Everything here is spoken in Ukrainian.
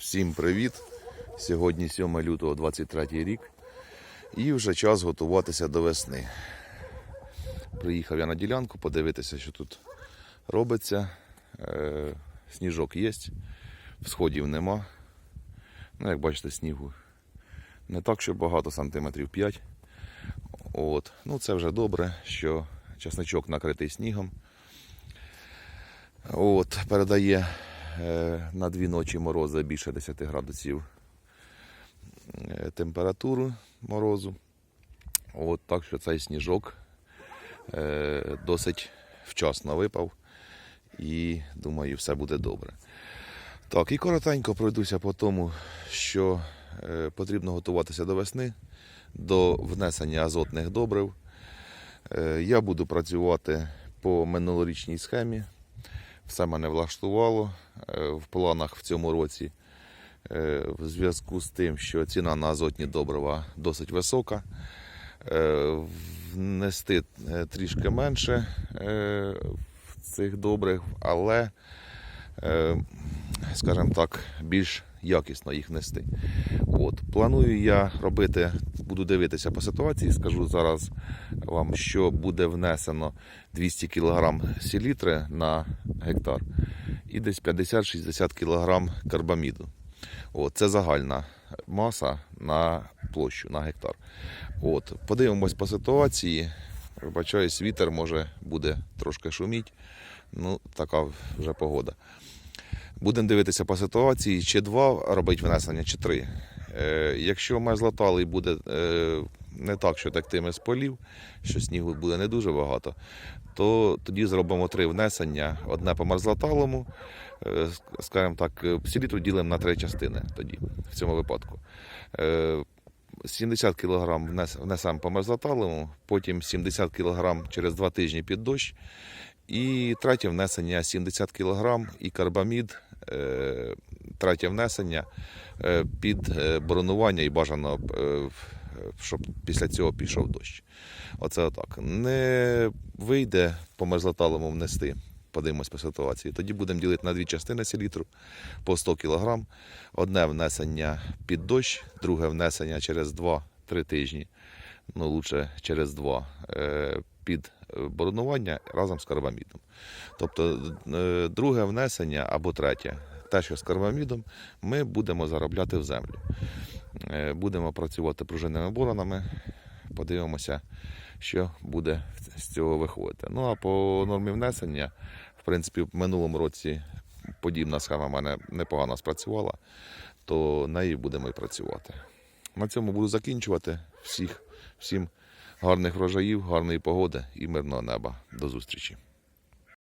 Всім привіт! Сьогодні 7 лютого 23 рік і вже час готуватися до весни. Приїхав я на ділянку подивитися, що тут робиться. Е, сніжок є, всходів нема. Ну, як бачите, снігу не так, що багато, сантиметрів 5. От. Ну, це вже добре, що часничок накритий снігом. От, передає на дві ночі морози більше 10 градусів е, температуру морозу. От, так що цей сніжок е, досить вчасно випав. І думаю, все буде добре. Так, і коротенько пройдуся по тому, що е, потрібно готуватися до весни, до внесення азотних добрив. Е, я буду працювати по минулорічній схемі. Все мене влаштувало е, в планах в цьому році. е, В зв'язку з тим, що ціна на азотні добрива досить висока. е, Внести трішки менше е, цих добрив, але, скажімо так, більш якісно їх нести. От. Планую я робити, буду дивитися по ситуації, скажу зараз вам, що буде внесено 200 кг селітри на гектар і десь 50-60 кг карбаміду. От, це загальна маса на площу на гектар. От, подивимось по ситуації. Вибачаюсь, вітер може буде трошки шуміть. Ну, така вже погода. Будемо дивитися по ситуації, чи два робити внесення, чи три. Е, якщо мерзлоталий буде е, не так, що тектиме з полів, що снігу буде не дуже багато, то тоді зробимо три внесення. Одне по мерзлоталому, е, скажімо так, селітру ділимо на три частини тоді, в цьому випадку. Е, 70 кг внесемо по мерзлоталому, потім 70 кг через два тижні під дощ. І третє внесення 70 кг і карбамід, третє внесення під е, боронування і бажано, е, щоб після цього пішов дощ. Оце отак. Не вийде по мерзлоталому внести. Подивимось по ситуації. Тоді будемо ділити на дві частини селітру по 100 кг. Одне внесення під дощ, друге внесення через 2-3 тижні. Ну, лучше через 2 е, під е, боронування разом з карбамідом. Тобто е, друге внесення або третє, те, що з карбамідом, ми будемо заробляти в землю. Е, Будемо працювати пружинними боронами, подивимося, що буде з цього виходити. Ну а по нормі внесення, в принципі, в минулому році подібна схема в мене непогано спрацювала, то нею будемо і працювати. На цьому буду закінчувати. Всіх, всім гарних врожаїв, гарної погоди і мирного неба. До зустрічі.